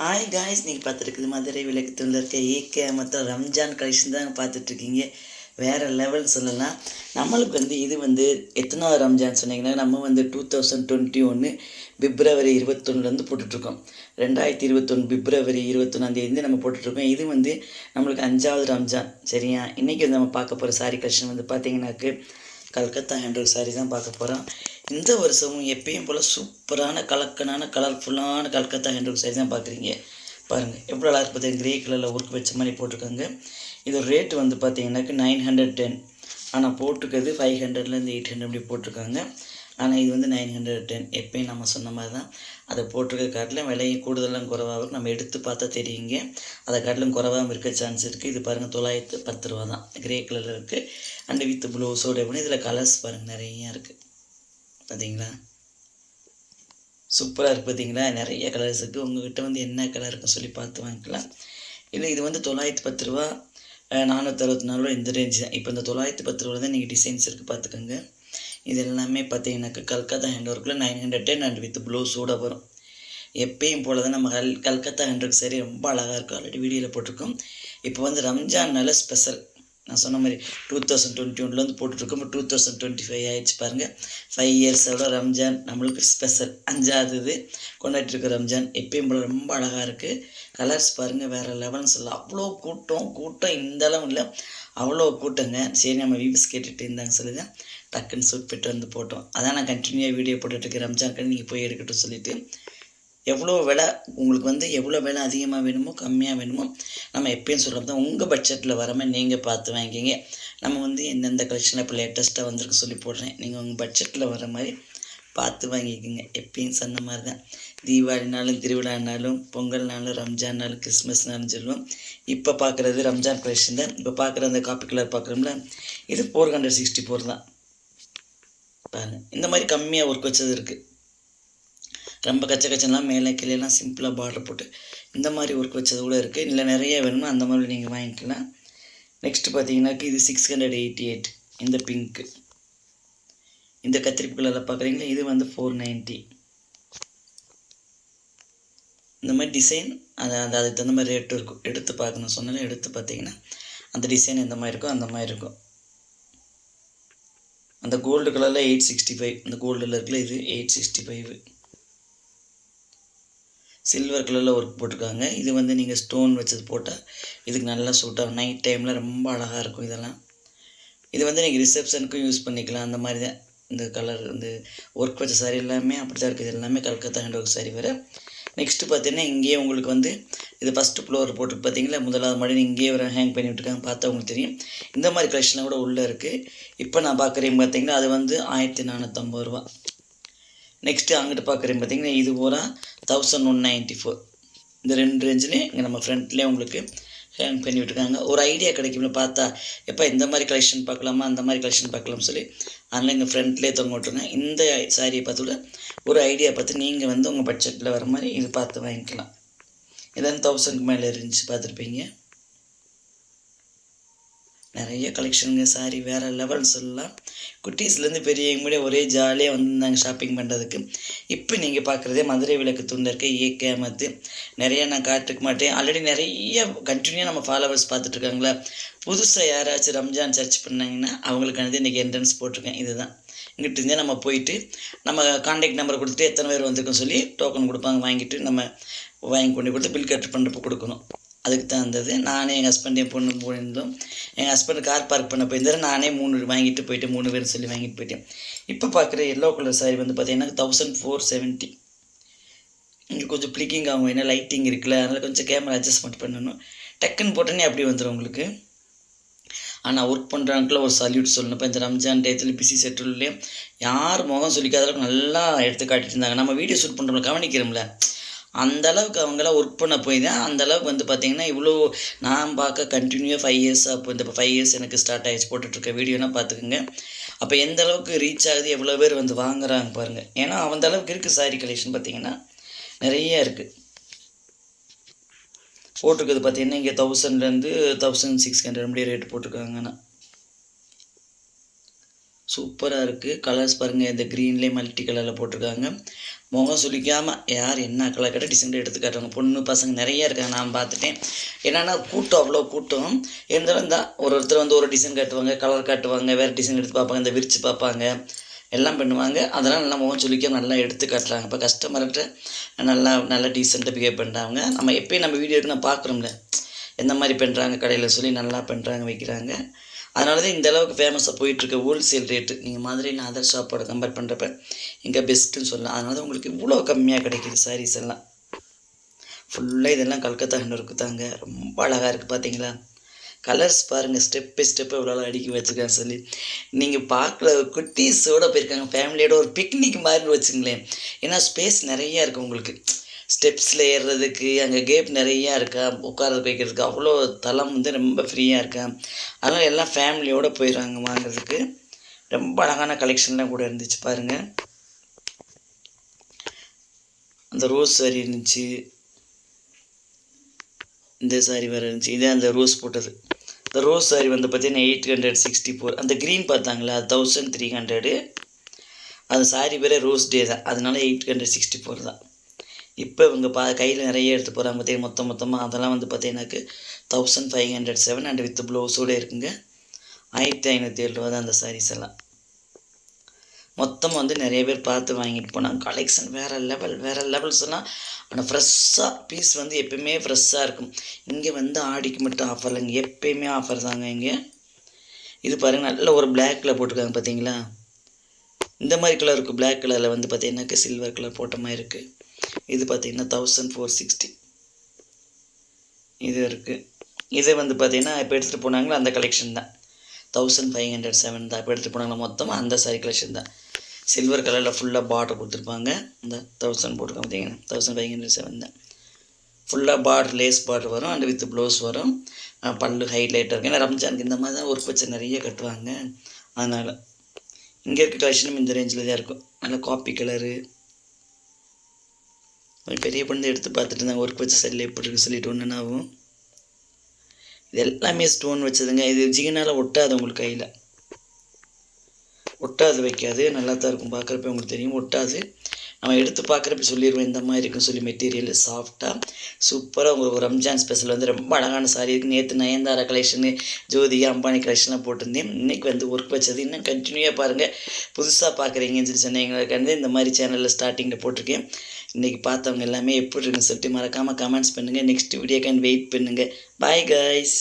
Hi guys நீங்கள் பார்த்துருக்குது மதுரை விளக்கத்தில் இருக்க ஏகே மொத்தம் ரம்ஜான் கலெக்ஷன் தான் பார்த்துட்ருக்கீங்க. வேறு லெவல் சொல்லலாம். நம்மளுக்கு வந்து இது வந்து எத்தனாவது ரம்ஜான் சொன்னீங்கன்னா நம்ம வந்து டூ தௌசண்ட் டுவெண்ட்டி ஒன்று பிப்ரவரி இருபத்தொன்னுலேருந்து போட்டுட்ருக்கோம். ரெண்டாயிரத்தி இருபத்தொன்று பிப்ரவரி இருபத்தொன்னாந்தேதி நம்ம போட்டுட்ருக்கோம். இது வந்து நம்மளுக்கு அஞ்சாவது ரம்ஜான் சரியா? இன்றைக்கி வந்து நம்ம பார்க்க போகிற சாரி கலெக்ஷன் வந்து பார்த்தீங்கன்னாக்கு கல்கத்தா ஹேண்ட்ரூக் சாரி தான் பார்க்க போகிறோம் இந்த வருஷமும் எப்பயும் போல் சூப்பரான கலக்கனான கலர்ஃபுல்லான கல்கத்தா ஹேண்ட்ரூக் சாரி தான் பார்க்குறீங்க. பாருங்கள் எவ்வளோ அழகாக பார்த்தீங்க க்ரே கலரில் ஒர்க் வச்ச மாதிரி போட்டிருக்காங்க. இது ரேட் வந்து பார்த்தீங்கன்னாக்கு நைன் ஹண்ட்ரட் டென் ஆனால் போட்டிருக்கிறது ஃபைவ் ஹண்ட்ரட்லேருந்து எயிட் ஹண்ட்ரட் அப்படி போட்டிருக்காங்க. ஆனால் இது வந்து நைன் ஹண்ட்ரட் டென் எப்பயும் நம்ம சொன்ன மாதிரி தான். அதை போட்டிருக்க காட்டிலும் விலையும் கூடுதலும் குறைவாக இருக்கும் நம்ம எடுத்து பார்த்தா தெரியுங்க. அதை காட்டிலும் குறைவாகவும் இருக்க சான்ஸ் இருக்குது இது பாருங்கள் தொள்ளாயிரத்து பத்து ரூபா தான் கிரே கலரில் இருக்குது அண்டு வித் ப்ளவுஸோட இதில் கலர்ஸ் பாருங்கள் நிறையா இருக்குது பார்த்தீங்களா சூப்பராக இருக்குது பார்த்தீங்களா நிறைய கலர்ஸ் இருக்குது உங்கள்கிட்ட வந்து என்ன கலர் இருக்குன்னு சொல்லி பார்த்து வாங்கிக்கலாம். இல்லை இது வந்து தொள்ளாயிரத்தி பத்து ரூபா நானூற்றி அறுபத்தி நாலு ரூபா இந்த ரேஞ்ச் தான். இப்போ இந்த தொள்ளாயிரத்தி பத்து ரூபா தான் நீங்கள் டிசைன்ஸ் இருக்குது பார்த்துக்கோங்க இது எல்லாமே பார்த்தீங்கன்னாக்கா கல்கத்தா ஹேண்ட் ஒர்க்கில் nine hundred ten and with ப்ளவுஸோட வரும். எப்பயும் போல தான் நம்ம கல் கல்கத்தா ஹேண்ட் சரி ரொம்ப அழகாக இருக்கும் ஆல்ரெடி வீடியோவில் போட்டிருக்கோம். இப்போ வந்து ரம்ஜான்னால ஸ்பெஷல் நான் சொன்ன மாதிரி டூ தௌசண்ட் டுவெண்ட்டி ஒன்லேருந்து போட்டுட்ருக்கோம். டூ தௌசண்ட் டுவெண்ட்டி ஃபைவ் ஆயிடுச்சு பாருங்கள் ஃபைவ் இயர்ஸோட ரம்ஜான் நம்மளுக்கு ஸ்பெஷல் அஞ்சாவது இது. கொண்டாடிட்டுருக்க ரம்ஜான் எப்பயும் போல் ரொம்ப அழகாக இருக்குது கலர்ஸ் பாருங்கள் வேறு லெவல்னு சொல்லலாம். அவ்வளோ கூட்டம் கூட்டம் இந்த அளவு இல்லை. அவ்வளோ கூட்டங்க. சரி நம்ம வியூஸ் கேட்டுட்டு இருந்தாங்க சொல்லுங்க. டக்குன்னு சூட் போட்டு வந்து போட்டோம். அதான் நான் கண்டினியூவாக வீடியோ போட்டுட்ருக்கேன் ரம்ஜான் நீங்கள் போய் எடுக்கட்டும் சொல்லிவிட்டு எவ்வளோ விலை உங்களுக்கு வந்து எவ்வளோ விலை அதிகமாக வேணுமோ கம்மியாக வேணுமோ நம்ம எப்பயும் சொல்கிறது தான். உங்கள் பட்ஜெட்டில் வர மாதிரி நீங்கள் பார்த்து வாங்கிக்கிங்க. நம்ம வந்து எந்தெந்த கலெக்ஷனில் இப்போ லேட்டஸ்ட்டாக வந்திருக்கு சொல்லி போடுறேன். நீங்கள் உங்கள் பட்ஜெட்டில் வர மாதிரி பார்த்து வாங்கிக்கோங்க. எப்பயும் சொன்ன மாதிரி தான். தீபாவளினாலும் திருவிழானாலும் பொங்கல்னாலும் ரம்ஜான்னாலும் கிறிஸ்மஸ்னாலும் சொல்லுவோம். இப்போ பார்க்குறது ரம்ஜான் கலெக்ஷன் தான் இப்போ பார்க்குற அந்த காப்பி கலர் பார்க்குறோம்ல இது ஃபோர் ஹண்ட்ரட் சிக்ஸ்டி ஃபோர் தான். பாருங்கள் இந்த மாதிரி கம்மியாக ஒர்க் வச்சது இருக்குது ரொம்ப கச்ச கச்செல்லாம் மேலே கீழேலாம் சிம்பிளாக பார்டர் போட்டு இந்த மாதிரி ஒர்க் வச்சது கூட இருக்குது இல்லை நிறைய வேணும்னா அந்த மாதிரி நீங்கள் வாங்கிக்கலாம். நெக்ஸ்ட்டு பார்த்தீங்கன்னாக்கா இது சிக்ஸ் ஹண்ட்ரட் எயிட்டி எயிட் இந்த பிங்க்கு இந்த கத்திரிப்பு கலரில் பார்க்குறீங்களா? இது வந்து ஃபோர் நைன்ட்டி இந்த மாதிரி டிசைன் அது அது அதுக்கு தகுந்த மாதிரி ரேட்டு இருக்கும். எடுத்து பார்க்கணும் சொன்னாலும் எடுத்து பார்த்தீங்கன்னா அந்த டிசைன் எந்த மாதிரி இருக்கோ அந்த மாதிரி இருக்கும். அந்த கோல்டு கலரில் எயிட் சிக்ஸ்டி ஃபைவ் இந்த கோல்டில் இருக்குல்ல இது எயிட் சிக்ஸ்டி ஃபைவ் சில்வர் கலரில் ஒர்க் போட்டிருக்காங்க. இது வந்து நீங்கள் ஸ்டோன் வச்சது போட்டால் இதுக்கு நல்லா சூட்டாகும் நைட் டைமில் ரொம்ப அழகாக இருக்கும் இதெல்லாம். இது வந்து நீங்கள் ரிசப்ஷனுக்கும் யூஸ் பண்ணிக்கலாம். அந்த மாதிரி தான் இந்த கலர் இந்த ஒர்க் வச்ச சாரி எல்லாமே அப்படி தான் இருக்குது. இது எல்லாமே கல்கத்தா ஹேண்ட் ஒர்க் சாரி வேறு. நெக்ஸ்ட்டு பார்த்தீங்கன்னா இங்கேயே உங்களுக்கு வந்து இது ஃபஸ்ட்டு ஃப்ளோர் போட்டு பார்த்தீங்களா? முதலாவது மாடி இங்கேயே ஒரு ஹேங் பண்ணி விட்டுருக்காங்க. பார்த்தா உங்களுக்கு தெரியும். இந்த மாதிரி கலெக்ஷன்லாம் கூட உள்ளே இருக்குது இப்போ நான் பார்க்குறேன் பார்த்தீங்கன்னா அது வந்து ஆயிரத்தி நானூற்றம்பது ரூபா. நெக்ஸ்ட்டு அங்கிட்டு பார்க்குறேன் பார்த்தீங்கன்னா இது பூரா தௌசண்ட் ஒன் நைன்ட்டி ஃபோர் இந்த ரெண்டு ரேஞ்சிலையும் இங்கே நம்ம ஃப்ரண்ட்லேயே உங்களுக்கு ஹேங் பண்ணி விட்டுருக்காங்க. ஒரு ஐடியா கிடைக்கும்ல பார்த்தா எப்போ இந்த மாதிரி கலெக்ஷன் பார்க்கலாமா? அந்த மாதிரி கலெக்ஷன் பார்க்கலாம்னு சொல்லி அதனால் எங்கள் ஃப்ரெண்ட்லேயே தொங்க விட்டுருங்க இந்த சாரியை பார்த்து ஒரு ஐடியா பார்த்து நீங்கள் வந்து உங்கள் பட்ஜெட்டில் வர மாதிரி இது பார்த்து வாங்கிக்கலாம். இதான் தௌசண்ட்க்கு மேலே இருந்துச்சு பார்த்துருப்பீங்க. நிறைய கலெக்ஷனுங்க சாரி வேறு லெவல் சொல்லலாம் குட்டீஸ்லேருந்து பெரியவங்க கூட ஒரே ஜாலியாக வந்திருந்தாங்க ஷாப்பிங் பண்ணுறதுக்கு இப்போ நீங்கள் பார்க்குறதே மதுரை விளக்கு தூண்டில் இருக்க ஏகேமத்து நிறைய நான் காட்டுக்க மாட்டேன். ஆல்ரெடி நிறைய கண்டினியூவாக நம்ம ஃபாலோவர்ஸ் பார்த்துட்ருக்காங்களா புதுசாக யாராச்சும் ரம்ஜான் சர்ச் பண்ணாங்கன்னா அவங்களுக்கானது இன்றைக்கி என்ட்ரன்ஸ் போட்டிருக்கேன். இதுதான். இங்கிட்ட இருந்தே நம்ம போயிட்டு நம்ம கான்டாக்ட் நம்பர் கொடுத்துட்டு எத்தனை பேர் வந்திருக்கோம் சொல்லி டோக்கன் கொடுப்பாங்க. வாங்கிட்டு நம்ம வாங்கி கொண்டு கொடுத்து பில் கட் பண்ணுறப்ப கொடுக்கணும். அதுக்கு தான் இருந்தது. நானே எங்கள் ஹஸ்பண்ட் என் பொண்ணு போயிருந்தோம் எங்கள் ஹஸ்பண்ட் கார் பார்க் பண்ண போயிருந்தாரு நானே மூணு வாங்கிட்டு போயிட்டு மூணு பேர் சொல்லி வாங்கிட்டு போயிட்டேன். இப்போ பார்க்குற எல்லோ கலர் சாரி வந்து பார்த்தீங்கன்னா தௌசண்ட் ஃபோர் செவன்ட்டி இங்கே கொஞ்சம் பிளிக்கிங் ஆகும். ஏன்னா லைட்டிங் இருக்குல்ல. அதனால் கொஞ்சம் கேமரா அட்ஜஸ்ட்மெண்ட் பண்ணணும். டக்குன்னு போட்டோன்னே அப்படி வந்துடும் உங்களுக்கு. ஆனால் ஒர்க் பண்ணுறாங்களுக்குள்ள ஒரு சல்யூட் சொல்லணும். இப்போ இந்த ரம்ஜான் டயத்தில் பிஸி செட்டுலேயும் யார் முகம் சொல்லிக்காத அளவுக்கு நல்லா எடுத்து காட்டிட்டு இருந்தாங்க. நம்ம வீடியோ ஷூட் பண்ணுறோம்ல கவனிக்கிறோம்ல. அந்த அளவுக்கு அவங்களாம் ஒர்க் பண்ண போய் தான் அந்த அளவுக்கு வந்து பார்த்திங்கன்னா இவ்வளோ நான் பார்க்க கண்டினியூவாக ஃபைவ் இயர்ஸ் அப்போ இந்த ஃபைவ் இயர்ஸ் எனக்கு ஸ்டார்ட் ஆகிடுச்சு போட்டுட்ருக்க வீடியோனா பார்த்துக்குங்க அப்போ எந்த அளவுக்கு ரீச் ஆகுது எவ்வளோ பேர் வந்து வாங்குறாங்க பாருங்கள் ஏன்னா அந்த அளவுக்கு இருக்குது சாரி கலெக்ஷன் பார்த்திங்கன்னா நிறைய இருக்குது போட்டிருக்குது பார்த்தீங்கன்னா இங்கே தௌசண்ட்லேருந்து தௌசண்ட் சிக்ஸ் ஹண்ட்ரட் அப்படியே ரேட் போட்டிருக்காங்கண்ணா சூப்பராக இருக்குது கலர்ஸ் பாருங்கள் இந்த க்ரீன்லேயே மல்டி கலரில் போட்டிருக்காங்க. முகம் சுழிக்காமல் யார் என்ன கலர் கடை டிசைன் எடுத்து காட்டுறாங்க பொண்ணு பசங்க நிறைய இருக்காங்க நான் பார்த்துட்டேன். என்னென்னா கூட்டம் அவ்வளோ கூட்டம். இருந்தாலும் இருந்தால் ஒரு ஒருத்தர் வந்து ஒரு டிசைன் காட்டுவாங்க கலர் காட்டுவாங்க வேறு டிசைன் எடுத்து பார்ப்பாங்க இந்த விரித்து பார்ப்பாங்க. எல்லாம் பண்ணுவாங்க. அதெல்லாம் நல்லா முகம் சுளிக்க நல்லா எடுத்து காட்டுறாங்க. இப்போ கஸ்டமர்கிட்ட நல்லா நல்லா டீசெண்டாக பிஹேவ் பண்ணுறாங்க நம்ம எப்பயும் நம்ம வீடியோ நான் பார்க்குறோம்ல. எந்த மாதிரி பண்ணுறாங்க கடையில் சொல்லி நல்லா பண்ணுறாங்க வைக்கிறாங்க. அதனால தான் இந்த அளவுக்கு ஃபேமஸாக போயிட்டுருக்கு ஹோல்சேல் ரேட்டு நீங்கள் மாதிரி நான் அதர் ஷாப்போட கம்பேர் பண்ணுறப்ப இங்கே பெஸ்ட்டுன்னு சொல்லலாம். அதனால தான் உங்களுக்கு இவ்வளோ கம்மியாக கிடைக்கிது சாரீஸ் எல்லாம். ஃபுல்லாக இதெல்லாம் கல்கத்தா இருக்கு தாங்க. ரொம்ப அழகாக இருக்குது பார்த்தீங்களா கலர்ஸ் பாருங்கள் ஸ்டெப் பை ஸ்டெப்பு இவ்வளோ அடுக்கி வச்சுருக்கேன் சொல்லி. நீங்கள் பார்க்கல குட்டீஸோடு போயிருக்காங்க. ஃபேமிலியோட ஒரு பிக்னிக் மாதிரி வச்சுங்களேன். ஏன்னா ஸ்பேஸ் நிறையா இருக்குது உங்களுக்கு. ஸ்டெப்ஸில் ஏறுறதுக்கு அங்கே கேப் நிறையா இருக்கா? உட்காரது வைக்கிறதுக்கு அவ்வளோ தளம் வந்து ரொம்ப ஃப்ரீயாக இருக்கா? அதனால் எல்லாம் ஃபேமிலியோடு போயிடுறாங்க வாங்குறதுக்கு. ரொம்ப அழகான கலெக்ஷன்லாம் கூட இருந்துச்சு பாருங்கள் அந்த ரோஸ் சாரி இருந்துச்சு. இந்த சாரி வேறு இருந்துச்சு. இதே அந்த ரோஸ் போட்டது. இந்த ரோஸ் சாரி வந்து பார்த்தீங்கன்னா எயிட் ஹண்ட்ரட் சிக்ஸ்டி ஃபோர் அந்த க்ரீன் பார்த்தாங்களா? தௌசண்ட் த்ரீ ஹண்ட்ரடு அந்த சாரி பேரே ரோஸ் டே தான். அதனால எயிட் ஹண்ட்ரட் சிக்ஸ்டி ஃபோர் தான். இப்போ இவங்க பா கையில் நிறைய எடுத்து போகிறாங்க பார்த்தீங்கன்னா மொத்தம் மொத்தமாக அதெல்லாம் வந்து பார்த்தீங்கன்னாக்கு thousand five hundred seven and with ப்ளவுஸோடு இருக்குங்க. ஆயிரத்தி ஐநூற்றி ஏழு ரூபா தான் அந்த சாரீஸ் எல்லாம். மொத்தமாக வந்து நிறைய பேர் பார்த்து வாங்கிட்டு போனாங்க. கலெக்ஷன் வேறு லெவல் வேறு லெவல் சொன்னால் ஆனால் ஃப்ரெஷ்ஷாக பீஸ் வந்து எப்பயுமே ஃப்ரெஷ்ஷாக இருக்கும். இங்கே வந்து ஆடிக்கு மட்டும் ஆஃபர் இல்லைங்க. எப்பயுமே ஆஃபர் தாங்க இங்கே. இது பாருங்கள் நல்ல ஒரு பிளாக்கில் போட்டிருக்காங்க பார்த்தீங்களா இந்த மாதிரி கலர் இருக்குது பிளாக் கலரில் வந்து பார்த்தீங்கன்னாக்கா சில்வர் கலர் போட்ட மாதிரி இருக்குது இது பார்த்திங்கன்னா தௌசண்ட் ஃபோர் சிக்ஸ்டி இது இருக்குது இதே வந்து பார்த்தீங்கன்னா இப்போ எடுத்துகிட்டு போனாங்களோ அந்த கலெக்ஷன் தான். தௌசண்ட் ஃபைவ் ஹண்ட்ரட் செவன் தான். இப்போ எடுத்துகிட்டு போனாங்களா மொத்தமாக அந்த சாரி கலெக்ஷன் தான். சில்வர் கலரில் ஃபுல்லாக பார்டர் கொடுத்துருப்பாங்க. இந்த தௌசண்ட் போட்டுருக்கோம் பார்த்தீங்கன்னா தௌசண்ட் ஃபைவ் ஹண்ட்ரட் செவன் தான். ஃபுல்லாக பார்டர் லேஸ் பார்டர் வரும் அண்ட் வித் ப்ளவுஸ் வரும். பல்லு ஹைலைட் இருக்கும் ஏன்னா ரம்ஜானுக்கு இந்த மாதிரி தான் ஒர்க் வச்சு நிறைய கட்டுவாங்க. அதனால் இங்கே இருக்க கலெக்ஷனும் இந்த ரேஞ்சில் தான் இருக்கும். நல்ல காப்பி கலரு பெரிய பொண்ணு எடுத்து பார்த்துட்டு இருந்தாங்க. ஒர்க் வச்ச சைடில் எப்படி இருக்கு சொல்லிட்டு ஒன்று ஆகும் இது எல்லாமே ஸ்டோன் வச்சதுங்க. இது ஜிகினால் ஒட்டாது உங்களுக்கு கையில். ஒட்டாது வைக்காது. நல்லா தான் இருக்கும். பார்க்குறப்ப உங்களுக்கு தெரியும். ஒட்டாது. நம்ம எடுத்து பார்க்குறப்ப சொல்லிடுவோம் இந்த மாதிரி இருக்குன்னு சொல்லி மெட்டீரியல் சாஃப்டாக சூப்பராக உங்களுக்கு ரம்ஜான் ஸ்பெஷல் வந்து ரொம்ப அழகான சாரி இருக்குது நேற்று நயன்தாரா கலெக்ஷனு ஜோதி அம்பானி கலெக்ஷன்லாம் போட்டிருந்தேன். இன்றைக்கி வந்து ஒர்க் வச்சது. இன்னும் கண்டினியூவாக பாருங்கள் புதுசாக பார்க்குறீங்கன்னு சொல்லி சொன்னீங்களுக்கு இந்த மாதிரி சேனலில் ஸ்டார்டிங்கில் போட்டிருக்கேன். இன்றைக்கி பார்த்தவங்க எல்லாமே எப்படி இருக்குன்னு சொல்லிட்டு மறக்காமல் கமெண்ட்ஸ் பண்ணுங்கள் நெக்ஸ்ட் வீடியோக்கான வெயிட் பண்ணுங்கள் பாய் கைஸ்